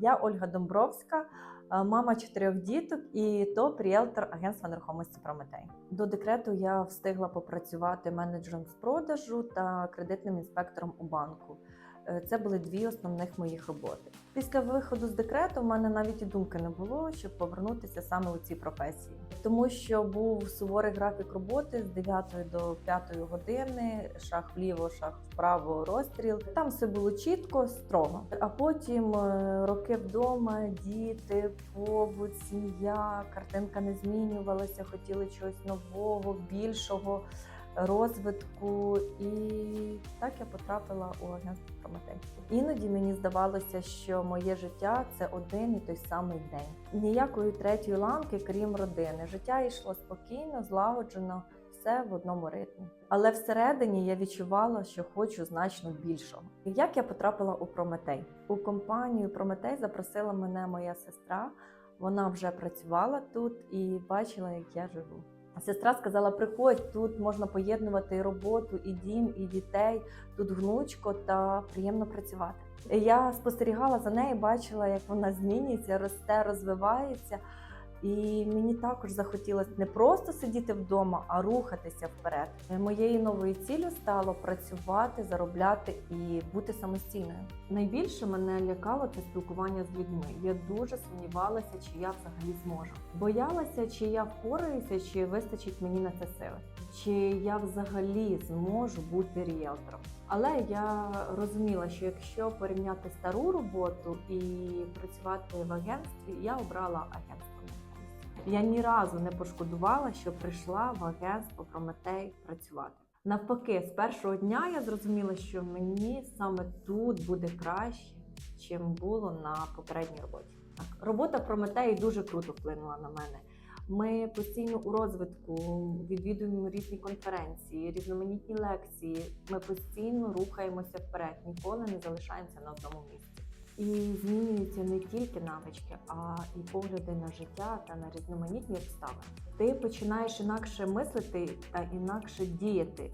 Я Ольга Домбровська, е, мама чотирьох діток і топ-ріелтор агентства нерухомості Прометей. До декрету я встигла попрацювати менеджером з продажу та кредитним інспектором у банку. Е, Це були дві основних моїх роботи. Після виходу з декрету в мене навіть і думки не було, щоб повернутися саме у ці професії, тому що був суворий графік роботи з 9 до 5 години, шах вліво, шах вправо, розстріл. Там все було чітко, строго. А потім е, роки вдома, діти, побут, сім'я, картинка не змінювалася, хотіли чогось нового, більшого розвитку, і так я потрапила у агентство Прометей. Іноді мені здавалося, що моє життя це один і той самий день. Ніякої третьої ланки, крім родини. Життя йшло спокійно, злагоджено, все в одному ритмі. Але всередині я відчувала, що хочу значно більшого. Як я потрапила у Прометей? У компанію Прометей запросила мене моя сестра. Вона вже працювала тут і бачила, як я живу. Сестра сказала: приходь, тут можна поєднувати роботу, і дім, і дітей. Тут гнучко та приємно працювати. Я спостерігала за нею, бачила, як вона змінюється, росте, розвивається. І мені також захотілося не просто сидіти вдома, а рухатися вперед. Моєю новою ціллю стало працювати, заробляти і бути самостійною. Найбільше мене лякало це спілкування з людьми. Я дуже сумнівалася, чи я взагалі зможу. Боялася, чи я впораюся, чи вистачить мені на це сили, чи я взагалі зможу бути ріелтором. Але я розуміла, що якщо порівняти стару роботу і працювати в агентстві, я обрала агентство. Я ні разу не пошкодувала, що прийшла в агентство Прометей працювати. Навпаки, з першого дня я зрозуміла, що мені саме тут буде краще, чим було на попередній роботі. Так, робота Прометеї дуже круто вплинула на мене. Ми постійно у розвитку відвідуємо різні конференції, різноманітні лекції. Ми постійно рухаємося вперед, ніколи не залишаємося на одному місці. І змінюються не тільки навички, а і погляди на життя та на різноманітні обставини. Ти починаєш інакше мислити та інакше діяти,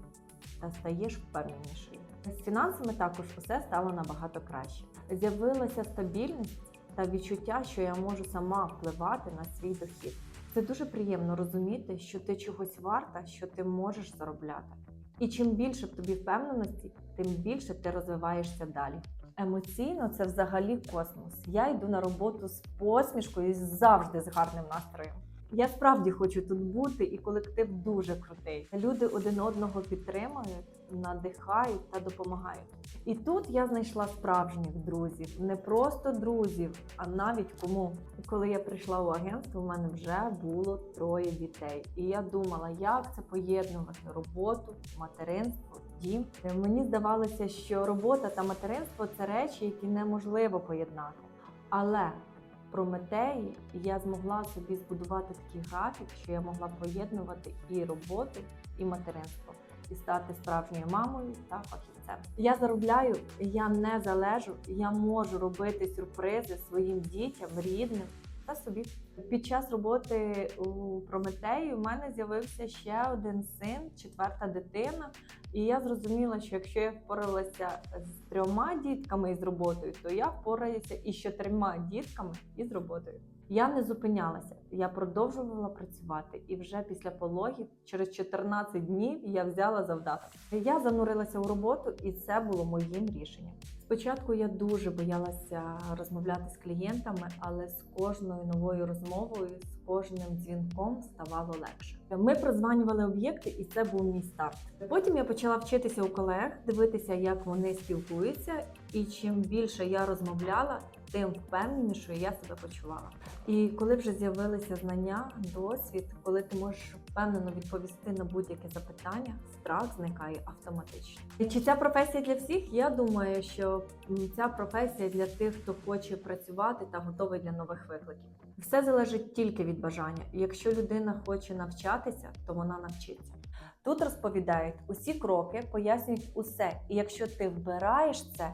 та стаєш впевненішою. З фінансами також усе стало набагато краще. З'явилася стабільність та відчуття, що я можу сама впливати на свій дохід. Це дуже приємно розуміти, що ти чогось варта, що ти можеш заробляти. І чим більше в тобі впевненості, тим більше ти розвиваєшся далі. Емоційно це взагалі космос. Я йду на роботу з посмішкою і завжди з гарним настроєм. Я справді хочу тут бути, і колектив дуже крутий. Люди один одного підтримують, надихають та допомагають. І тут я знайшла справжніх друзів, не просто друзів, а навіть кому. І коли я прийшла у агентство, у мене вже було троє дітей. І я думала, як це поєднувати роботу, материнство, дім. Е, Мені здавалося, що робота та материнство це речі, які неможливо поєднати. Але Прометеї я змогла собі збудувати такий графік, що я могла поєднувати і роботу, і материнство, і стати справжньою мамою та фахівцем. Я заробляю, я не залежу, я можу робити сюрпризи своїм дітям, рідним та собі. Під час роботи у Прометеї у мене з'явився ще один син, четверта дитина. І я зрозуміла, що якщо я впоралася з трьома дітками і з роботою, то я впораюся і з чотирма дітками і з роботою. Я не зупинялася, я продовжувала працювати, і вже після пологів, через 14 днів, я взяла завдаток. Я занурилася у роботу, і це було моїм рішенням. Спочатку я дуже боялася розмовляти з клієнтами, але з кожною новою розмовою, з кожним дзвінком ставало легше. Ми прозванювали об'єкти, і це був мій старт. Потім я почала вчитися у колег, дивитися, як вони спілкуються, і чим більше я розмовляла, тим впевненішою я себе почувала. І коли вже з'явилися знання, досвід, коли ти можеш впевнено відповісти на будь-яке запитання, страх зникає автоматично. І Чи ця професія для всіх? Я думаю, що ця професія для тих, хто хоче працювати та готовий для нових викликів. Все залежить тільки від бажання. І Якщо людина хоче навчатися, то вона навчиться. Тут розповідають усі кроки, пояснюють усе. І якщо ти вбираєш це,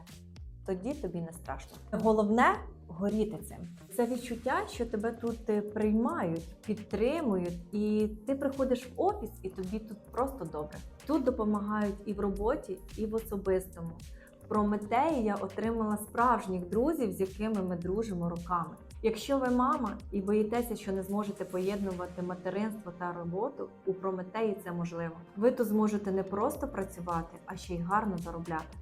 тоді тобі не страшно. Головне горіти цим. Це відчуття, що тебе тут е, приймають, підтримують, і ти приходиш в офіс, і тобі тут просто добре. Тут допомагають і в роботі, і в особистому. Прометеї я отримала справжніх друзів, з якими ми дружимо роками. Якщо ви мама і боїтеся, що не зможете поєднувати материнство та роботу, у Прометеї це можливо. Ви тут зможете не просто працювати, а ще й гарно заробляти.